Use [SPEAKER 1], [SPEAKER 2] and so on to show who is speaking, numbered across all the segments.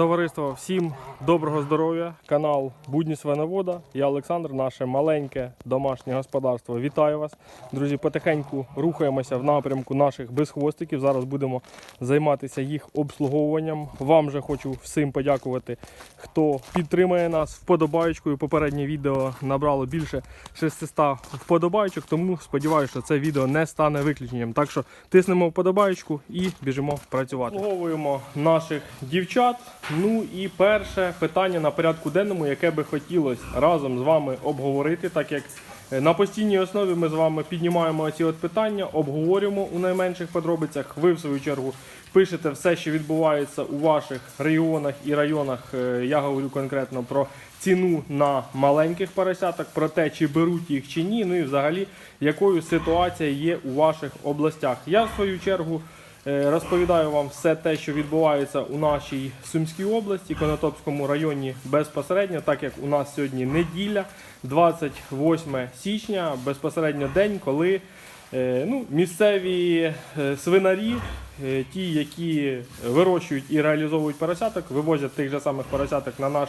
[SPEAKER 1] Товариство, всім доброго здоров'я. Канал Будні Свиновода. Я Олександр, наше маленьке домашнє господарство. Вітаю вас. Друзі, потихеньку рухаємося в напрямку наших безхвостиків. Зараз будемо займатися їх обслуговуванням. Вам же хочу всім подякувати, хто підтримує нас вподобаєчкою. Попереднє відео набрало більше 600 вподобайочок, тому сподіваюся, що це відео не стане виключенням. Так що тиснемо вподобайочку і біжимо працювати. Обслуговуємо наших дівчат. Ну і перше питання на порядку денному, яке би хотілося разом з вами обговорити, так як е, на постійній основі ми з вами піднімаємо ці от питання, обговорюємо у найменших подробицях. Ви, в свою чергу, пишете все, що відбувається у ваших регіонах і районах. Е, Я говорю конкретно про ціну на маленьких поросяток, про те, чи беруть їх чи ні. Ну і взагалі, якою ситуація є у ваших областях. Я в свою чергу. Е, Розповідаю вам все те, що відбувається у нашій Сумській області, Конотопському районі безпосередньо, так як у нас сьогодні неділя, 28 січня, безпосередньо день, коли ну, місцеві е, свинарі, е, ті, які вирощують і реалізовують поросяток, вивозять тих же самих поросяток на наш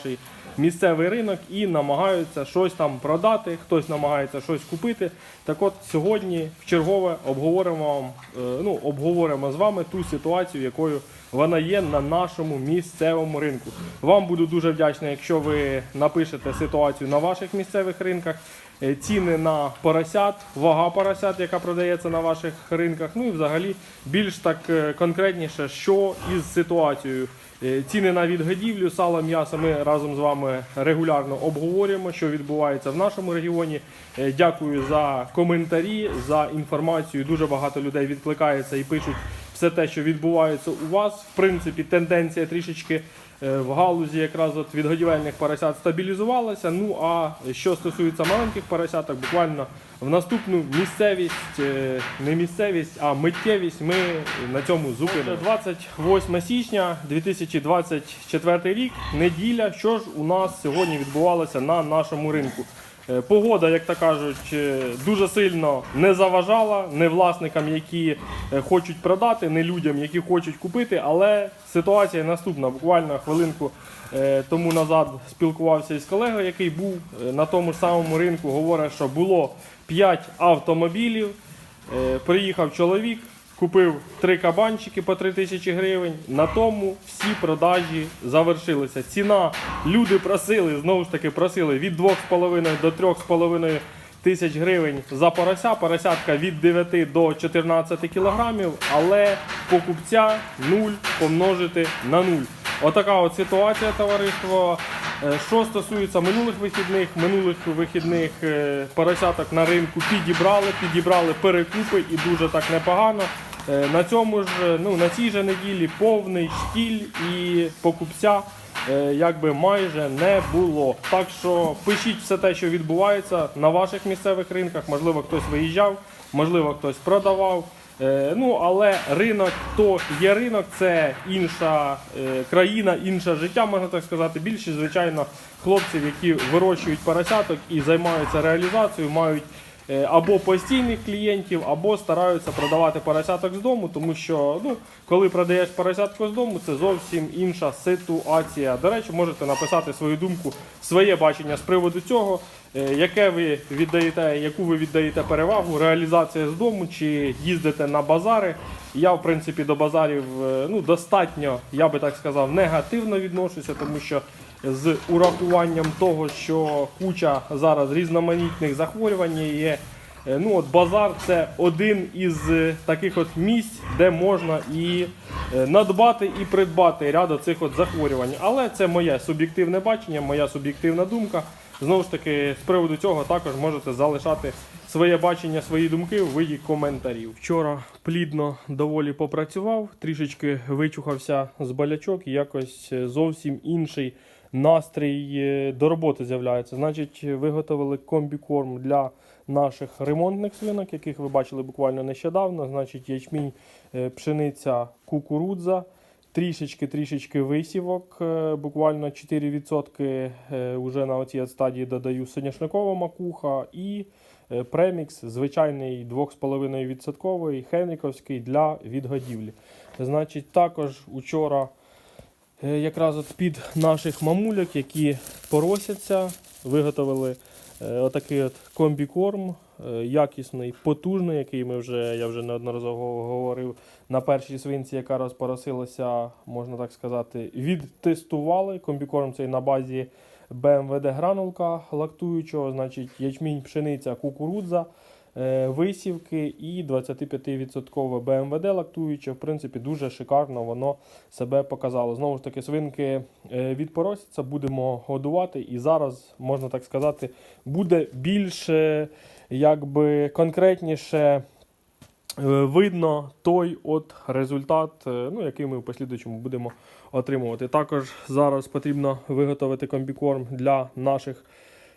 [SPEAKER 1] місцевий ринок і намагаються щось там продати, хтось намагається щось купити. Так от сьогодні в чергове обговоримо е, ну, обговоримо з вами ту ситуацію, якою вона є на нашому місцевому ринку. Вам буду дуже вдячний, якщо ви напишете ситуацію на ваших місцевих ринках. Е, Ціни на поросят, вага поросят, яка продається на ваших ринках. Ну і взагалі більш так е, конкретніше, що із ситуацією. Е, Ціни на відгодівлю, сало, м'ясо ми разом з вами регулярно обговорюємо, що відбувається в нашому регіоні. Дякую за коментарі, за інформацію. Дуже багато людей відкликається і пишуть все те, що відбувається у вас. В принципі, тенденція трішечки е, в галузі якраз от відгодівельних поросят стабілізувалася. Ну а що стосується маленьких поросяток, буквально в наступну місцевість, е, не місцевість, а миттєвість ми на цьому зупинимо. 28 січня 2024 рік, неділя. Що ж у нас сьогодні відбувалося на нашому ринку? Е, Погода, як то кажуть, е, дуже сильно не заважала не власникам, які е, хочуть продати, не людям, які хочуть купити. Але ситуація наступна. Буквально хвилинку тому назад спілкувався із колегою, який був на тому ж самому ринку. Говорить, що було 5 автомобілів. Приїхав чоловік, купив три кабанчики по 3 тисячі гривень. На тому всі продажі завершилися. Ціна люди просили, знову ж таки просили від 2,5 до 3,5 тисяч гривень за порося. Поросятка від 9 до 14 кілограмів, але покупця 0 помножити на 0. Отака от ситуація, товариство. Е, Що стосується минулих вихідних, минулих вихідних е, поросяток на ринку підібрали, підібрали перекупи і дуже так непогано. Е, На цьому ж, е, ну на цій же неділі повний штіль і покупця е, якби майже не було. Так що пишіть все те, що відбувається на ваших місцевих ринках. Можливо, хтось виїжджав, можливо, хтось продавав. Ну, але ринок то є ринок, це інша країна, інше життя, можна так сказати. Більшість, звичайно, хлопців, які вирощують поросяток і займаються реалізацією, мають або постійних клієнтів, або стараються продавати поросяток з дому, тому що ну, коли продаєш поросятку з дому, це зовсім інша ситуація. До речі, можете написати свою думку, своє бачення з приводу цього. Е, Яке ви віддаєте, яку ви віддаєте перевагу, реалізація з дому чи їздите на базари? Я, в принципі, до базарів е, ну, достатньо, я би так сказав, негативно відношуся, тому що з урахуванням того, що куча зараз різноманітних захворювань є. е, Ну, от базар це один із е, таких от місць, де можна і е, надбати і придбати ряд цих от захворювань. Але це моє суб'єктивне бачення, моя суб'єктивна думка. Знову ж таки, з приводу цього також можете залишати своє бачення, свої думки у виді коментарів. Вчора плідно доволі попрацював, трішечки вичухався з болячок і якось зовсім інший настрій е, до роботи з'являється. Значить, виготовили комбікорм для наших ремонтних свинок, яких ви бачили буквально нещодавно. Значить, ячмінь, е, пшениця, кукурудза. Трішечки-трішечки висівок, е, буквально 4% е, вже на оцій стадії додаю соняшникова макуха і премікс, звичайний 2,5% хенріковський для відгодівлі. Значить, також учора якраз от під наших мамульок, які поросяться, виготовили е, отакий от комбікорм, е, якісний, потужний, який ми вже, я вже неодноразово говорив, на першій свинці, яка розпоросилася, можна так сказати, відтестували. Комбікорм цей на базі БМВД гранулка лактуючого, значить ячмінь, пшениця, кукурудза, е, висівки і 25% БМВД лактуюче. В принципі, дуже шикарно воно себе показало. Знову ж таки, свинки е, відпоросяться, будемо годувати. І зараз, можна так сказати, буде більш е, якби конкретніше. е, Видно той от результат, е, ну, який ми в послідуючому будемо отримувати. Також зараз потрібно виготовити комбікорм для наших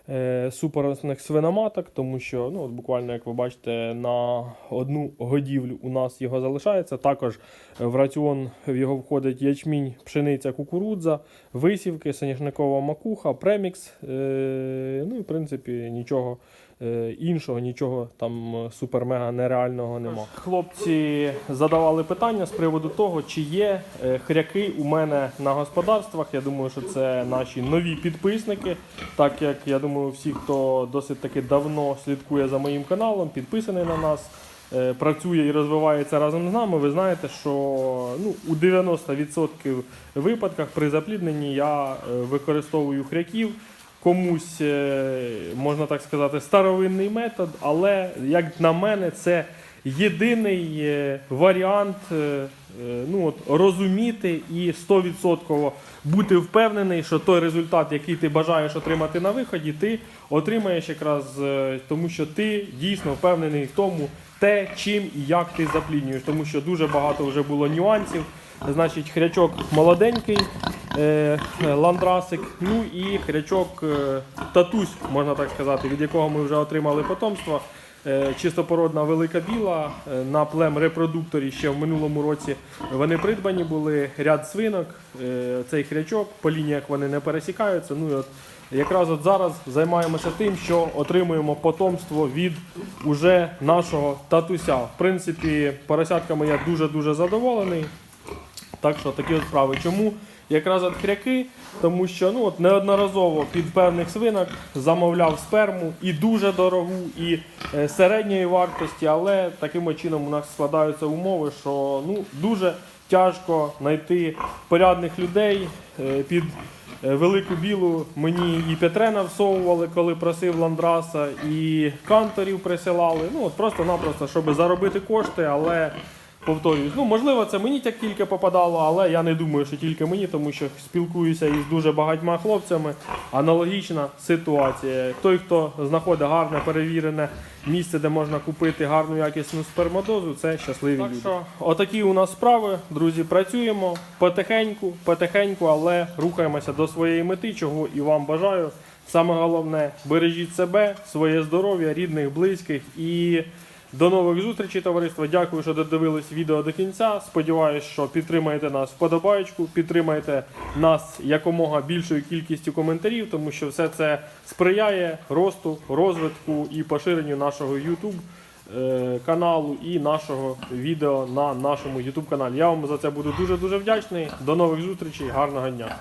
[SPEAKER 1] е, супоросних свиноматок, тому що ну, от буквально, як ви бачите, на одну годівлю у нас його залишається. Також в раціон в його входить ячмінь, пшениця, кукурудза, висівки, соняшникова макуха, премікс. Е, ну і в принципі нічого іншого, нічого там е, супер-мега нереального нема. Хлопці задавали питання з приводу того, чи є е, хряки у мене на господарствах. Я думаю, що це наші нові підписники. Так як я думаю, всі, хто досить таки давно слідкує за моїм каналом, підписаний на нас. е, Працює і розвивається разом з нами. Ви знаєте, що ну, у 90% випадках при заплідненні я е, використовую хряків комусь, е, можна так сказати, старовинний метод, але, як на мене, це єдиний е, варіант е, ну, от, розуміти і 100% бути впевнений, що той результат, який ти бажаєш отримати на виході, ти отримаєш якраз тому, що ти дійсно впевнений в тому, те, чим і як ти запліднюєш, тому що дуже багато вже було нюансів. Значить, хрячок молоденький, ландрасик, ну і хрячок е, татусь, можна так сказати, від якого ми вже отримали потомство. Е, чистопородна велика біла е, на плем репродукторі ще в минулому році вони придбані були ряд свинок. е, Цей хрячок по лініях вони не пересікаються. Ну і от якраз от зараз займаємося тим, що отримуємо потомство від уже нашого татуся. В принципі, поросятками я дуже дуже задоволений. Так що такі от справи. Чому якраз от хряки? Тому що ну, от неодноразово під певних свинок замовляв сперму і дуже дорогу, і е, середньої вартості, але таким чином у нас складаються умови, що ну, дуже тяжко знайти порядних людей е, під. е, Велику білу мені і Петрена всовували, коли просив Ландраса, і канторів присилали. Ну от просто-напросто, щоб заробити кошти, але повторююсь, ну можливо, це мені так тільки попадало, але я не думаю, що тільки мені, тому що спілкуюся із дуже багатьма хлопцями. Аналогічна ситуація. Той, хто знаходить гарне перевірене місце, де можна купити гарну якісну спермадозу, це щасливі люди. Що, отакі у нас справи, друзі. Працюємо потихеньку, потихеньку, але рухаємося до своєї мети, чого і вам бажаю. Саме головне, бережіть себе, своє здоров'я, рідних, близьких і. До нових зустрічей, товариство. Дякую, що додивились відео до кінця. Сподіваюсь, що підтримаєте нас вподобаєчку, підтримаєте нас якомога більшою кількістю коментарів, тому що все це сприяє росту, розвитку і поширенню нашого YouTube е, каналу і нашого відео на нашому YouTube каналі. Я вам за це буду дуже дуже вдячний. До нових зустрічей, гарного дня!